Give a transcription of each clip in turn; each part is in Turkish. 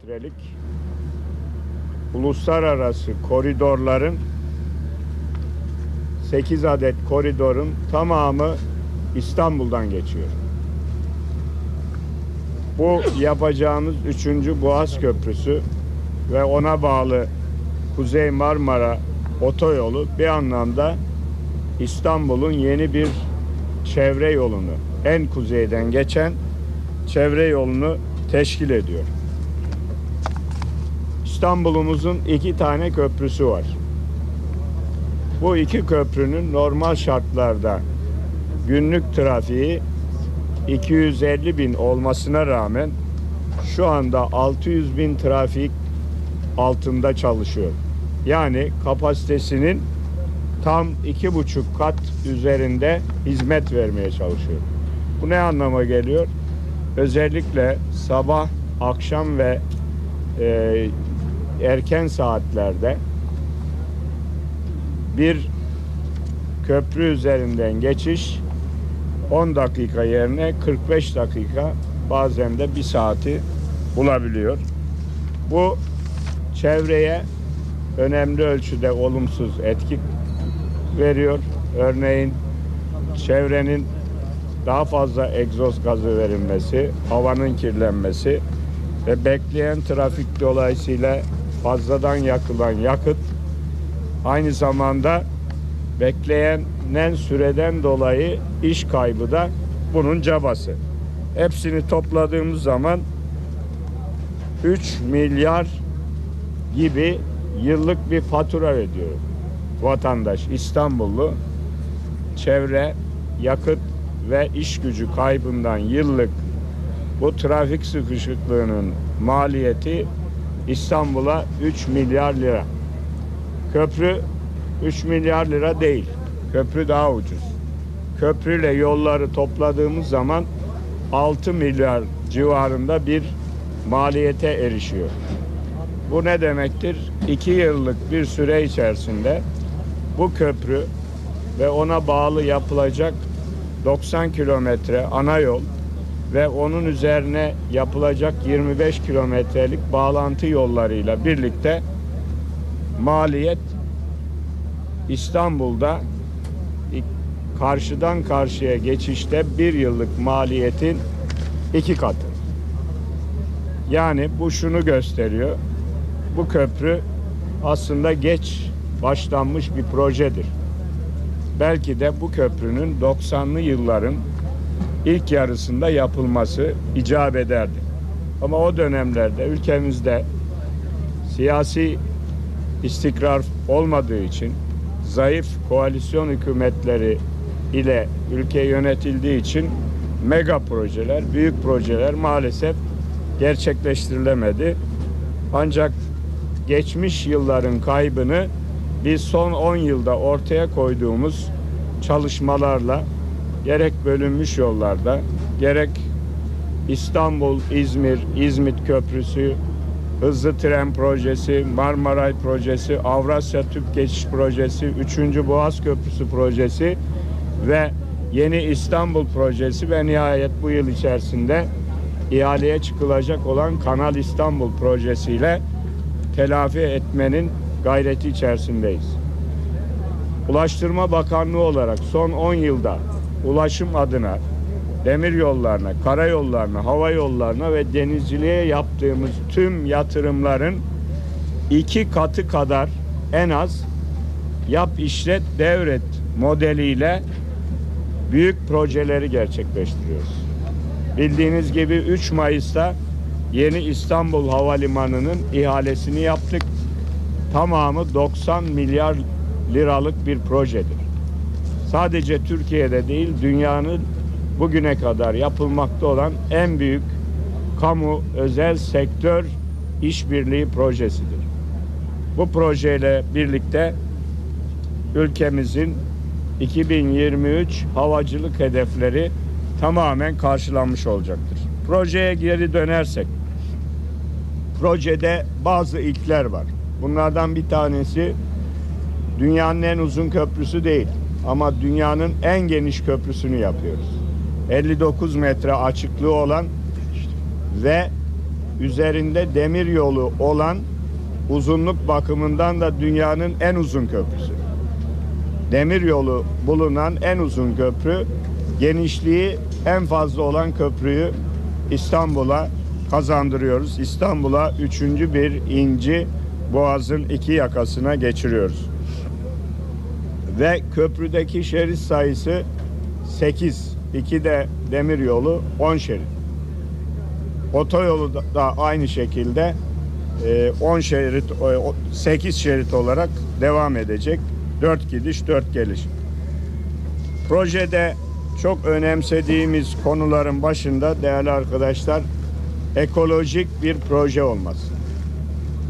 kilometrelik uluslararası koridorların 8 adet koridorun tamamı İstanbul'dan geçiyor. Bu yapacağımız 3. Boğaz Köprüsü ve ona bağlı Kuzey Marmara otoyolu bir anlamda İstanbul'un yeni bir çevre yolunu en kuzeyden geçen çevre yolunu teşkil ediyor. İstanbul'umuzun iki tane köprüsü var. Bu iki köprünün normal şartlarda günlük trafiği 250 bin olmasına rağmen şu anda 600 bin trafik altında çalışıyor. Yani kapasitesinin tam iki buçuk kat üzerinde hizmet vermeye çalışıyor. Bu ne anlama geliyor? Özellikle sabah, akşam ve e, erken saatlerde bir köprü üzerinden geçiş 10 dakika yerine 45 dakika bazen de bir saati bulabiliyor. Bu çevreye önemli ölçüde olumsuz etki veriyor. Örneğin çevrenin daha fazla egzoz gazı verilmesi, havanın kirlenmesi ve bekleyen trafik dolayısıyla fazladan yakılan yakıt aynı zamanda bekleyenen süreden dolayı iş kaybı da bunun cabası. Hepsini topladığımız zaman 3 milyar gibi yıllık bir fatura ödüyor vatandaş İstanbullu çevre, yakıt ve iş gücü kaybından yıllık bu trafik sıkışıklığının maliyeti İstanbul'a 3 milyar lira. Köprü 3 milyar lira değil. Köprü daha ucuz. Köprüyle yolları topladığımız zaman 6 milyar civarında bir maliyete erişiyor. Bu ne demektir? 2 yıllık bir süre içerisinde bu köprü ve ona bağlı yapılacak 90 kilometre ana yol ve onun üzerine yapılacak 25 kilometrelik bağlantı yollarıyla birlikte maliyet İstanbul'da karşıdan karşıya geçişte bir yıllık maliyetin iki katı. Yani bu şunu gösteriyor. Bu köprü aslında geç başlanmış bir projedir. Belki de bu köprünün 90'lı yılların ilk yarısında yapılması icap ederdi. Ama o dönemlerde ülkemizde siyasi istikrar olmadığı için zayıf koalisyon hükümetleri ile ülke yönetildiği için mega projeler, büyük projeler maalesef gerçekleştirilemedi. Ancak geçmiş yılların kaybını biz son 10 yılda ortaya koyduğumuz çalışmalarla gerek bölünmüş yollarda gerek İstanbul, İzmir, İzmit Köprüsü, Hızlı Tren Projesi, Marmaray Projesi, Avrasya Tüp Geçiş Projesi, 3. Boğaz Köprüsü Projesi ve Yeni İstanbul Projesi ve nihayet bu yıl içerisinde ihaleye çıkılacak olan Kanal İstanbul projesiyle telafi etmenin gayreti içerisindeyiz. Ulaştırma Bakanlığı olarak son 10 yılda ulaşım adına demir yollarına, karayollarına, hava yollarına ve denizciliğe yaptığımız tüm yatırımların iki katı kadar en az yap işlet devret modeliyle büyük projeleri gerçekleştiriyoruz. Bildiğiniz gibi 3 Mayıs'ta yeni İstanbul Havalimanı'nın ihalesini yaptık. Tamamı 90 milyar liralık bir projedir. Sadece Türkiye'de değil dünyanın bugüne kadar yapılmakta olan en büyük kamu özel sektör işbirliği projesidir. Bu projeyle birlikte ülkemizin 2023 havacılık hedefleri tamamen karşılanmış olacaktır. Projeye geri dönersek projede bazı ilkler var. Bunlardan bir tanesi dünyanın en uzun köprüsü değil ama dünyanın en geniş köprüsünü yapıyoruz. 59 metre açıklığı olan ve üzerinde demir yolu olan uzunluk bakımından da dünyanın en uzun köprüsü. Demir yolu bulunan en uzun köprü, genişliği en fazla olan köprüyü İstanbul'a kazandırıyoruz. İstanbul'a üçüncü bir inci boğazın iki yakasına geçiriyoruz. Ve köprüdeki şerit sayısı 8. İki de demir yolu 10 şerit. Otoyolu da- aynı şekilde e, 10 şerit, 8 şerit olarak devam edecek. 4 gidiş, 4 geliş. Projede çok önemsediğimiz konuların başında değerli arkadaşlar ekolojik bir proje olması.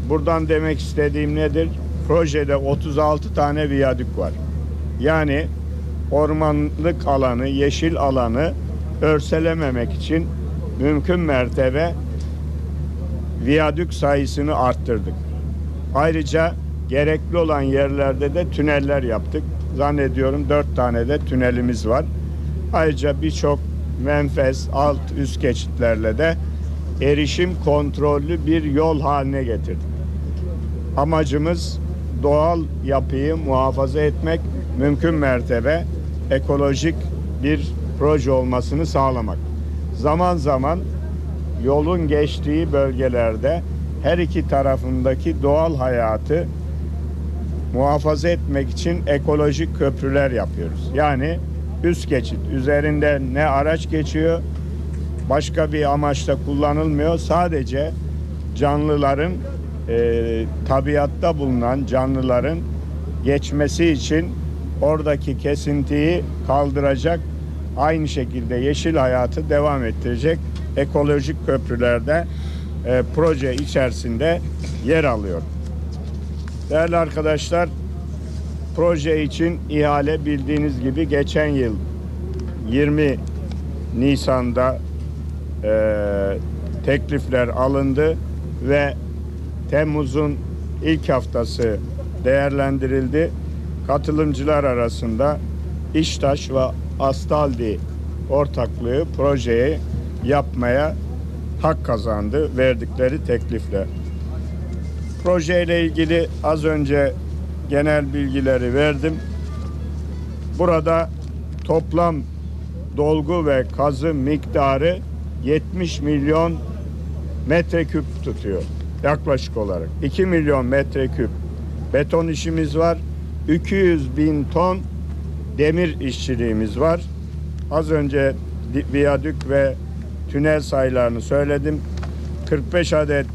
Buradan demek istediğim nedir? Projede 36 tane viyadük var. Yani ormanlık alanı, yeşil alanı örselememek için mümkün mertebe viyadük sayısını arttırdık. Ayrıca gerekli olan yerlerde de tüneller yaptık. Zannediyorum dört tane de tünelimiz var. Ayrıca birçok menfez, alt üst geçitlerle de erişim kontrollü bir yol haline getirdik. Amacımız doğal yapıyı muhafaza etmek, mümkün mertebe ekolojik bir proje olmasını sağlamak. Zaman zaman yolun geçtiği bölgelerde her iki tarafındaki doğal hayatı muhafaza etmek için ekolojik köprüler yapıyoruz. Yani üst geçit üzerinde ne araç geçiyor başka bir amaçla kullanılmıyor. Sadece canlıların e, tabiatta bulunan canlıların geçmesi için oradaki kesintiyi kaldıracak aynı şekilde yeşil hayatı devam ettirecek ekolojik köprülerde e, proje içerisinde yer alıyor. Değerli arkadaşlar proje için ihale bildiğiniz gibi geçen yıl 20 Nisan'da e, teklifler alındı ve Temmuz'un ilk haftası değerlendirildi. Katılımcılar arasında İştaş ve Astaldi ortaklığı projeyi yapmaya hak kazandı verdikleri teklifle. Projeyle ilgili az önce genel bilgileri verdim. Burada toplam dolgu ve kazı miktarı 70 milyon metreküp tutuyor yaklaşık olarak. 2 milyon metreküp beton işimiz var. 200 bin ton demir işçiliğimiz var. Az önce viyadük ve tünel sayılarını söyledim. 45 adet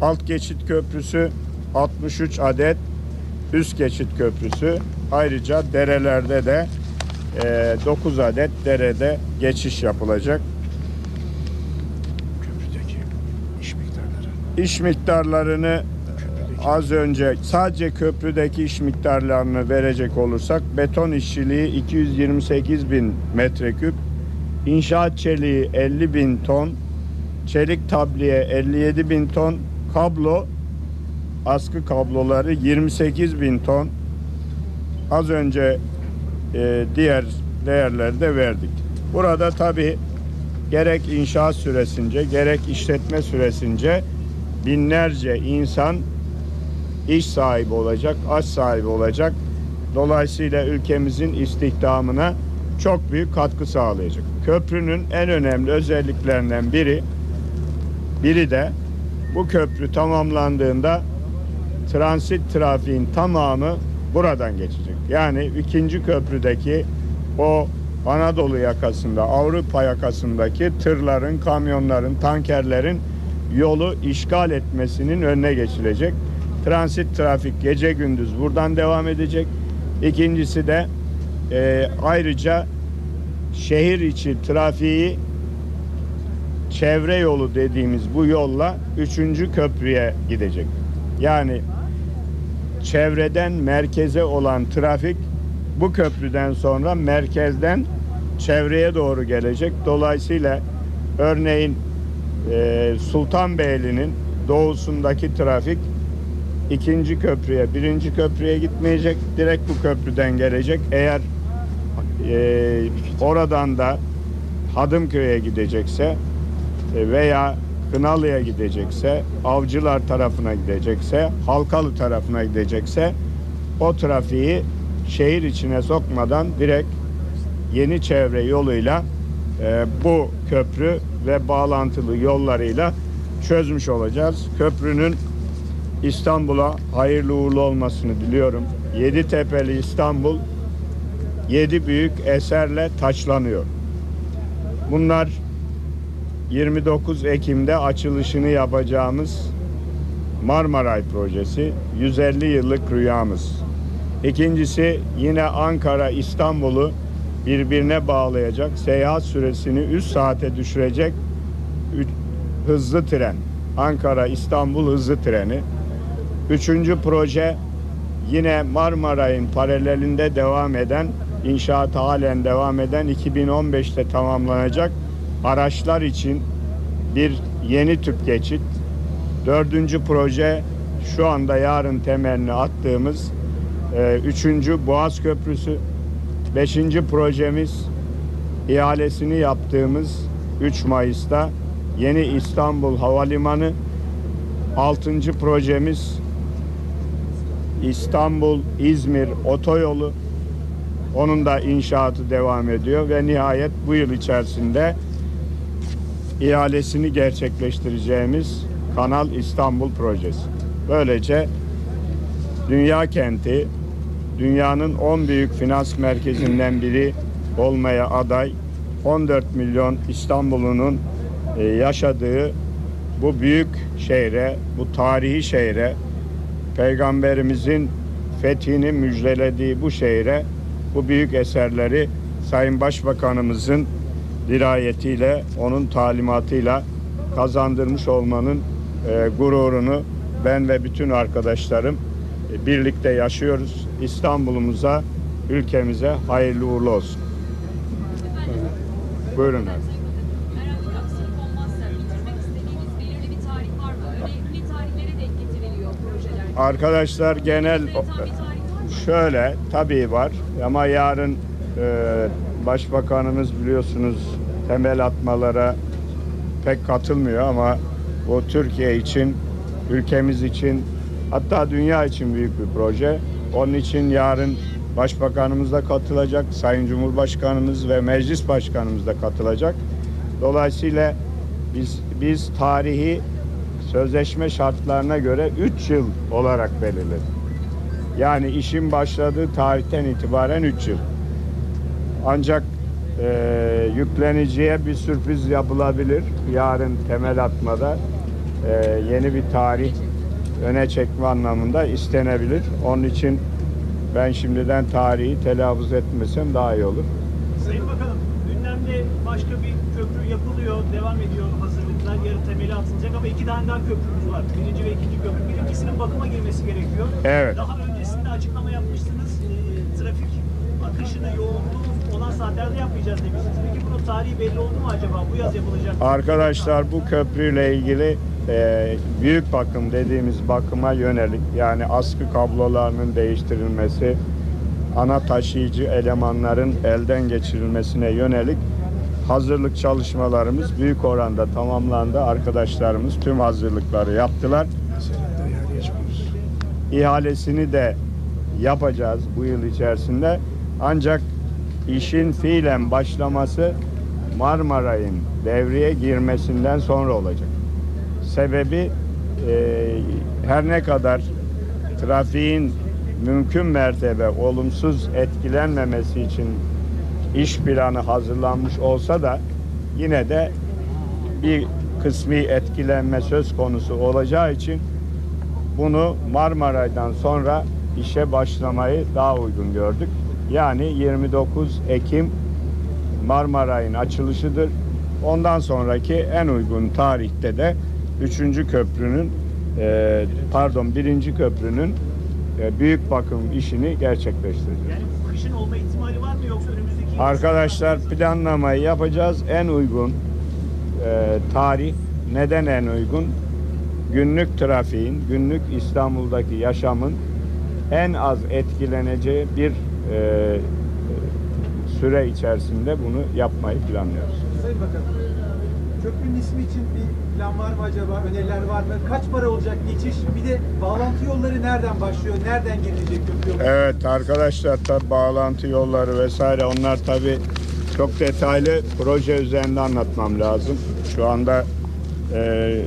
alt geçit köprüsü, 63 adet üst geçit köprüsü. Ayrıca derelerde de e, 9 adet derede geçiş yapılacak. Köprüdeki iş miktarları. İş miktarlarını az önce sadece köprüdeki iş miktarlarını verecek olursak beton işçiliği 228 bin metreküp, inşaat çeliği 50 bin ton, çelik tabliye 57 bin ton, kablo askı kabloları 28 bin ton. Az önce e, diğer değerleri de verdik. Burada tabi gerek inşaat süresince gerek işletme süresince binlerce insan iş sahibi olacak, aş sahibi olacak. Dolayısıyla ülkemizin istihdamına çok büyük katkı sağlayacak. Köprünün en önemli özelliklerinden biri biri de bu köprü tamamlandığında transit trafiğin tamamı buradan geçecek. Yani ikinci köprüdeki o Anadolu yakasında, Avrupa yakasındaki tırların, kamyonların, tankerlerin yolu işgal etmesinin önüne geçilecek. Transit trafik gece gündüz buradan devam edecek. İkincisi de e, ayrıca şehir içi trafiği çevre yolu dediğimiz bu yolla üçüncü köprüye gidecek. Yani çevreden merkeze olan trafik bu köprüden sonra merkezden çevreye doğru gelecek. Dolayısıyla örneğin e, Sultanbeyli'nin doğusundaki trafik ikinci köprüye, birinci köprüye gitmeyecek. Direkt bu köprüden gelecek. Eğer e, oradan da Hadımköy'e gidecekse e, veya Kınalı'ya gidecekse, Avcılar tarafına gidecekse, Halkalı tarafına gidecekse o trafiği şehir içine sokmadan direkt yeni çevre yoluyla e, bu köprü ve bağlantılı yollarıyla çözmüş olacağız. Köprünün İstanbul'a hayırlı uğurlu olmasını diliyorum. Yeditepe'li İstanbul yedi büyük eserle taçlanıyor. Bunlar 29 Ekim'de açılışını yapacağımız Marmaray projesi 150 yıllık rüyamız. İkincisi yine Ankara İstanbul'u birbirine bağlayacak, seyahat süresini 3 saate düşürecek hızlı tren. Ankara İstanbul hızlı treni. Üçüncü proje yine Marmaray'ın paralelinde devam eden, inşaatı halen devam eden 2015'te tamamlanacak araçlar için bir yeni tüp geçit. Dördüncü proje şu anda yarın temelini attığımız e, üçüncü Boğaz Köprüsü. Beşinci projemiz ihalesini yaptığımız 3 Mayıs'ta Yeni İstanbul Havalimanı. Altıncı projemiz İstanbul İzmir otoyolu. Onun da inşaatı devam ediyor ve nihayet bu yıl içerisinde ihalesini gerçekleştireceğimiz Kanal İstanbul projesi. Böylece dünya kenti dünyanın 10 büyük finans merkezinden biri olmaya aday 14 milyon İstanbul'unun e, yaşadığı bu büyük şehre, bu tarihi şehre Peygamberimizin fethini müjdelediği bu şehre bu büyük eserleri Sayın Başbakanımızın dirayetiyle, onun talimatıyla kazandırmış olmanın e, gururunu ben ve bütün arkadaşlarım e, birlikte yaşıyoruz. İstanbul'umuza, ülkemize hayırlı uğurlu olsun. Buyurun efendim. Herhangi bir aksilik olmazsa bitirmek istediğiniz belirli bir tarih var mı? Önemli tarihlere denk getiriliyor projeler. Arkadaşlar genel? Şöyle tabii var ama yarın e, başbakanımız biliyorsunuz temel atmalara pek katılmıyor ama bu Türkiye için, ülkemiz için hatta dünya için büyük bir proje. Onun için yarın başbakanımız da katılacak, Sayın Cumhurbaşkanımız ve meclis başkanımız da katılacak. Dolayısıyla biz biz tarihi sözleşme şartlarına göre 3 yıl olarak belirledik. Yani işin başladığı tarihten itibaren 3 yıl. Ancak e, yükleniciye bir sürpriz yapılabilir. Yarın temel atmada e, yeni bir tarih öne çekme anlamında istenebilir. Onun için ben şimdiden tarihi telaffuz etmesem daha iyi olur. Sayın Bakanım, gündemde başka bir köprü yapılıyor, devam ediyor hazırlıklar. Yarın temeli atılacak ama iki tane daha köprümüz var. Birinci ve ikinci köprü. Birincisinin bakıma girmesi gerekiyor. Evet. Daha öncesinde açıklama yapmışsınız. Ee, trafik akışını, yoğunluğu olan saatlerde yapmayacağız demiştiniz. Peki bunun tarihi belli oldu mu acaba? Bu yaz yapılacak. Arkadaşlar bu köprüyle ilgili e, büyük bakım dediğimiz bakıma yönelik yani askı kablolarının değiştirilmesi, ana taşıyıcı elemanların elden geçirilmesine yönelik hazırlık çalışmalarımız büyük oranda tamamlandı. Arkadaşlarımız tüm hazırlıkları yaptılar. İhalesini de yapacağız bu yıl içerisinde. Ancak işin fiilen başlaması Marmaray'ın devreye girmesinden sonra olacak. Sebebi e, her ne kadar trafiğin mümkün mertebe olumsuz etkilenmemesi için iş planı hazırlanmış olsa da yine de bir kısmi etkilenme söz konusu olacağı için bunu Marmaray'dan sonra işe başlamayı daha uygun gördük. Yani 29 Ekim Marmaray'ın açılışıdır. Ondan sonraki en uygun tarihte de 3. köprünün e, pardon 1. köprünün e, büyük bakım işini gerçekleştireceğiz. Yani kışın olma ihtimali var mı yoksa önümüzdeki yıl- Arkadaşlar planlamayı yapacağız. En uygun e, tarih neden en uygun? Günlük trafiğin, günlük İstanbul'daki yaşamın en az etkileneceği bir e, süre içerisinde bunu yapmayı planlıyoruz. Sayın Bakan, Köprünün ismi için bir plan var mı acaba? Öneriler var mı? Kaç para olacak geçiş? Bir de bağlantı yolları nereden başlıyor? Nereden girilecek köprü yolu? Evet arkadaşlar tabi bağlantı yolları vesaire onlar tabi çok detaylı proje üzerinde anlatmam lazım. Şu anda e,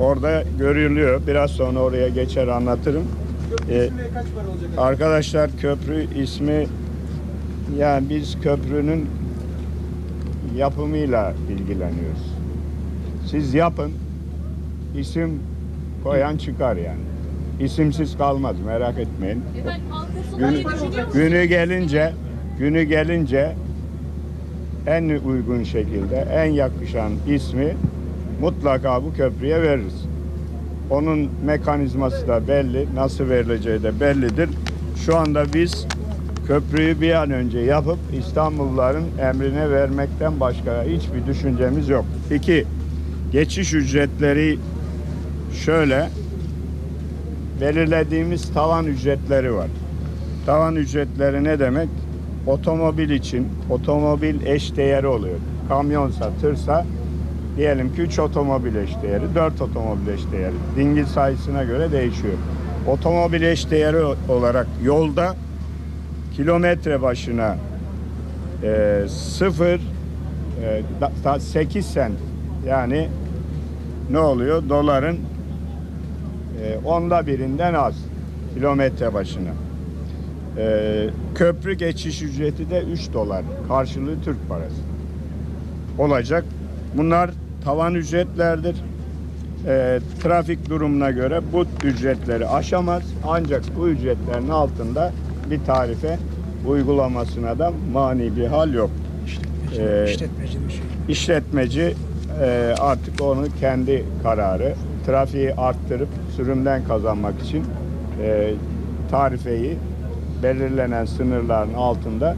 orada görülüyor. Biraz sonra oraya geçer anlatırım. Köprü Ee, ismi ve kaç para olacak? Arkadaşlar köprü ismi yani biz köprünün yapımıyla ilgileniyoruz. Siz yapın, isim koyan çıkar yani. İsimsiz kalmaz merak etmeyin. Efendim Günü, musunuz? günü gelince, günü gelince en uygun şekilde, en yakışan ismi mutlaka bu köprüye veririz. Onun mekanizması da belli, nasıl verileceği de bellidir. Şu anda biz köprüyü bir an önce yapıp İstanbulluların emrine vermekten başka hiçbir düşüncemiz yok. İki, geçiş ücretleri şöyle, belirlediğimiz tavan ücretleri var. Tavan ücretleri ne demek? Otomobil için otomobil eş değeri oluyor. Kamyonsa, tırsa diyelim ki 3 otomobil eş değeri, 4 otomobil eş değeri. Dingil sayısına göre değişiyor. Otomobil eş değeri olarak yolda kilometre başına e, 0 e, da- da 8 sent yani ne oluyor? Doların e, onda birinden az kilometre başına. E, köprü geçiş ücreti de 3 dolar. Karşılığı Türk parası. Olacak. Bunlar tavan ücretlerdir. E, trafik durumuna göre bu ücretleri aşamaz. Ancak bu ücretlerin altında bir tarife uygulamasına da mani bir hal yok. Ee, İşletmecinin şeyi. İşletmeci e, artık onu kendi kararı trafiği arttırıp sürümden kazanmak için e, tarifeyi belirlenen sınırların altında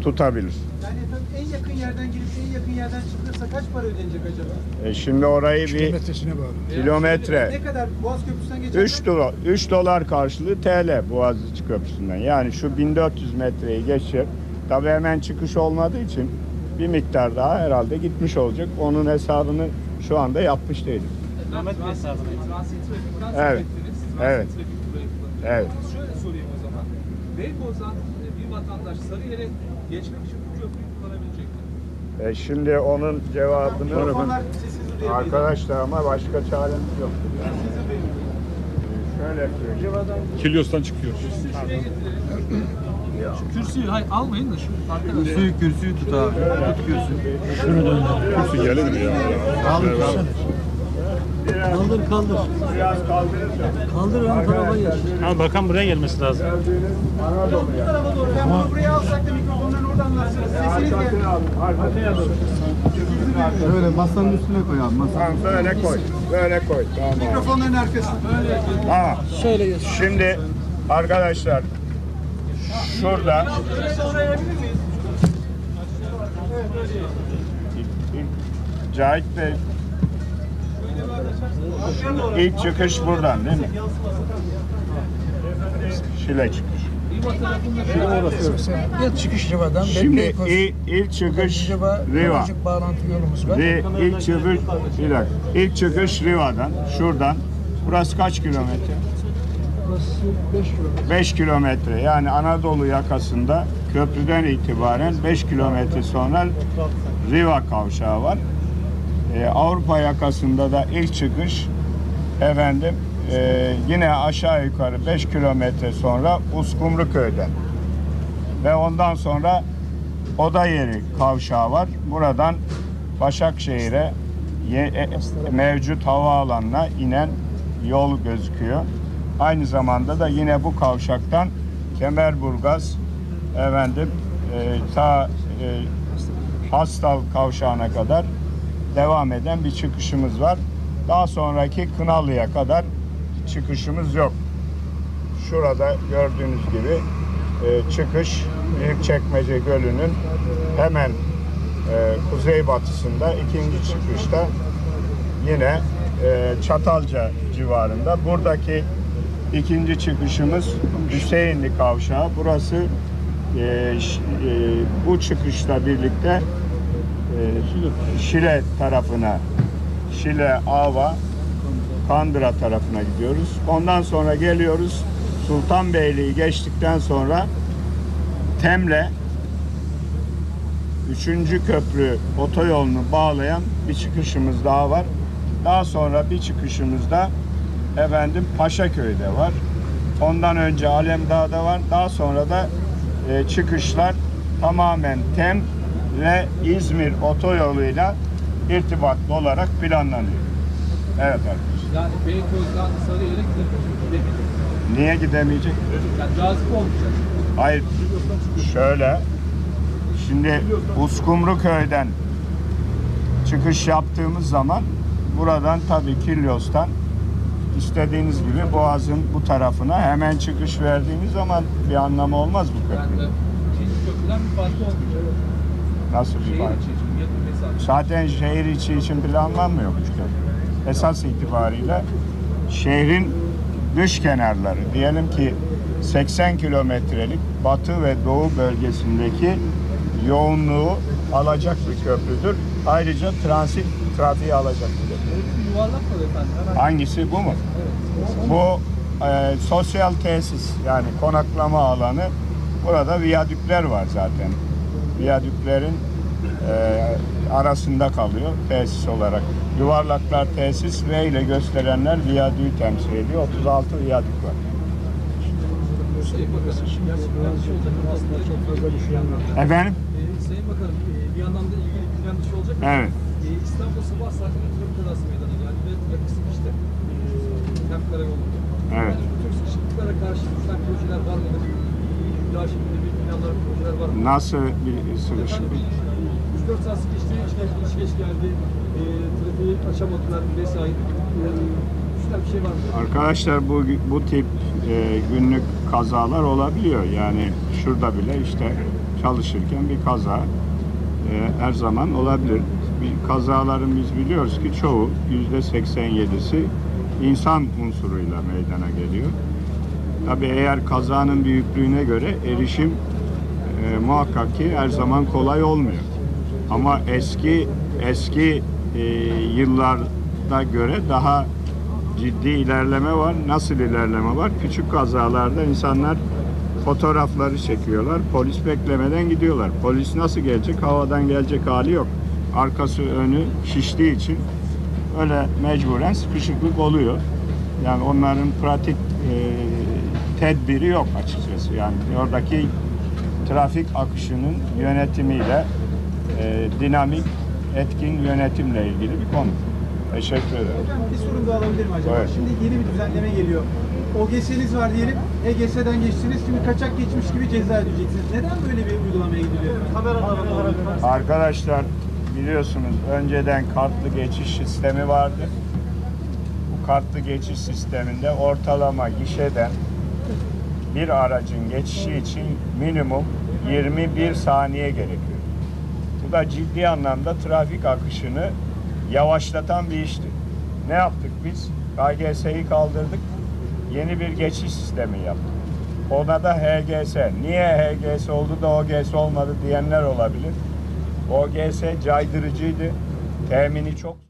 tutabilir. Yani efendim en yakın yerden girip en yakın yerden çıkılırsa kaç para ödenecek acaba? E, şimdi orayı bir Kilometresine bağlı. kilometre Ne kadar Boğaz Köprüsü'nden geçerken? 3 dolar 3 dolar karşılığı TL Boğaziçi Köprüsü'nden. Yani şu 1400 metreyi geçir. Tabii hemen çıkış olmadığı için bir miktar daha herhalde gitmiş olacak. Onun hesabını şu anda yapmış değilim. Kilometre hesabına. Evet. Evet. Evet. Şöyle sorayım o zaman. Beykoz'dan e, bir vatandaş Sarıyer'e geçmek için bu köprüyü kullanabilecek mi? E, şimdi onun cevabını Mikrofonlar sessiz duyabilir. arkadaşlar ama başka çaremiz yok. Şöyle söyleyeyim. Kilyos'tan çıkıyor. Kürsüyü hayır almayın da şu arkadaşlar. Kürsüyü kürsüyü tut abi. Tut kürsüyü. Kursu gelir mi ya? Kaldır kaldır. Biraz, Kaldır kaldır. biraz kaldırırsa. Kaldır ön tarafa geç. Ha bakan buraya gelmesi lazım. Bu tarafa doğru. Ben bunu buraya alsak da mikrofonların oradan anlarsınız. Sesiniz alın. Arkaya doğru. Şöyle masanın üstüne koy abi. Masa. Tamam böyle koy. Böyle koy. Tamam. Mikrofonların arkasına. Tamam. Şimdi arkadaşlar şurada Cahit Bey ilk çıkış buradan değil mi? Şile çıkış. İlk çıkış Riva'dan. Şimdi ilk, çıkış Riva, bağlantı yolumuz var. İlk çıkış bir dakika. İlk çıkış Riva'dan şuradan. Burası kaç kilometre? Burası 5 kilometre. 5 kilometre yani Anadolu yakasında köprüden itibaren 5 kilometre sonra Riva kavşağı var. Ee, Avrupa yakasında da ilk çıkış efendim e, yine aşağı yukarı 5 kilometre sonra Uskumru köyden ve ondan sonra Oda yeri kavşağı var. Buradan Başakşehir'e e- mevcut havaalanına inen yol gözüküyor. Aynı zamanda da yine bu kavşaktan Kemerburgaz efendim e, ta e, Hastal kavşağına kadar devam eden bir çıkışımız var. Daha sonraki Kınalı'ya kadar çıkışımız yok. Şurada gördüğünüz gibi e, çıkış Büyükçekmece Gölü'nün hemen e, kuzeybatısında ikinci çıkışta yine e, Çatalca civarında. Buradaki ikinci çıkışımız Hüseyinli Kavşağı. Burası e, e, bu çıkışla birlikte e, Şile tarafına, Şile, Ava, Kandıra tarafına gidiyoruz. Ondan sonra geliyoruz Sultanbeyli'yi geçtikten sonra Temle 3. köprü otoyolunu bağlayan bir çıkışımız daha var. Daha sonra bir çıkışımız da efendim Paşaköy'de var. Ondan önce Alemdağ'da var. Daha sonra da e, çıkışlar tamamen Tem ve İzmir otoyoluyla irtibatlı olarak planlanıyor. Evet arkadaşlar. Yani Beykoz'dan Sarıyer'e gidebilir. Niye gidemeyecek? Yani cazip olmayacak. Hayır. Şöyle. Şimdi Uskumruköy'den çıkış yaptığımız zaman buradan tabii Kilyos'tan istediğiniz gibi Boğaz'ın bu tarafına hemen çıkış verdiğiniz zaman bir anlamı olmaz bu Yani köprünün. ikinci köprüden bir farkı olmayacak. Nasıl bir fark? Zaten şehir içi için planlanmıyor bu köprü. Esas itibariyle şehrin dış kenarları diyelim ki 80 kilometrelik batı ve doğu bölgesindeki yoğunluğu alacak bir köprüdür. Ayrıca transit trafiği alacak yuvarlak var efendim. Hangisi bu mu? Bu e, sosyal tesis yani konaklama alanı. Burada viyadükler var zaten. Viyadüklerin e, arasında kalıyor tesis olarak. Yuvarlaklar tesis V ile gösterenler viyadüğü temsil ediyor. 36 viyadük var. Sayın Bakanım, şey olacak ama aslında çok fazla bir şey. Efendim? Ee, Sayın Bakanım, e, bir yandan da ilgili gündem dışı olacak ama Evet. e, İstanbul sabah saatinde trafik kazası meydana geldi ve trafik sıkıştı. E, Tem karayolunda. Evet. Yani bu tür sıkışıklıklara karşı düşünen projeler var mıdır? Daha şimdi bir planlar, projeler var mı? Nasıl bir sıkışıklık? 3-4 saat sıkıştı, iç geç, geldi. E, trafiği açamadılar vesaire. E, düşünen bir şey var mı? Arkadaşlar bu bu tip e, günlük kazalar olabiliyor. Yani şurada bile işte çalışırken bir kaza e, her zaman olabilir. Bir kazaların biz biliyoruz ki çoğu yüzde 87'si insan unsuruyla meydana geliyor. Tabii eğer kazanın büyüklüğüne göre erişim e, muhakkak ki her zaman kolay olmuyor. Ama eski eski e, yıllarda göre daha ciddi ilerleme var. Nasıl ilerleme var? Küçük kazalarda insanlar fotoğrafları çekiyorlar. Polis beklemeden gidiyorlar. Polis nasıl gelecek? Havadan gelecek hali yok. Arkası önü şiştiği için öyle mecburen sıkışıklık oluyor. Yani onların pratik e, tedbiri yok açıkçası. Yani oradaki trafik akışının yönetimiyle e, dinamik, etkin yönetimle ilgili bir konu. Teşekkür ederim. Hocam bir sorum daha alabilir mi acaba? Evet. Şimdi yeni bir düzenleme geliyor. OGS'niz var diyelim. EGS'den geçtiniz. Şimdi kaçak geçmiş gibi ceza ödeyeceksiniz. Neden böyle bir uygulamaya gidiliyor? Kameralar Arkadaşlar biliyorsunuz önceden kartlı geçiş sistemi vardı. Bu kartlı geçiş sisteminde ortalama gişeden bir aracın geçişi için minimum 21 saniye gerekiyor. Bu da ciddi anlamda trafik akışını yavaşlatan bir işti. Ne yaptık biz? KGS'yi kaldırdık. Yeni bir geçiş sistemi yaptık. Ona da HGS. Niye HGS oldu da OGS olmadı diyenler olabilir. OGS caydırıcıydı. Temini çok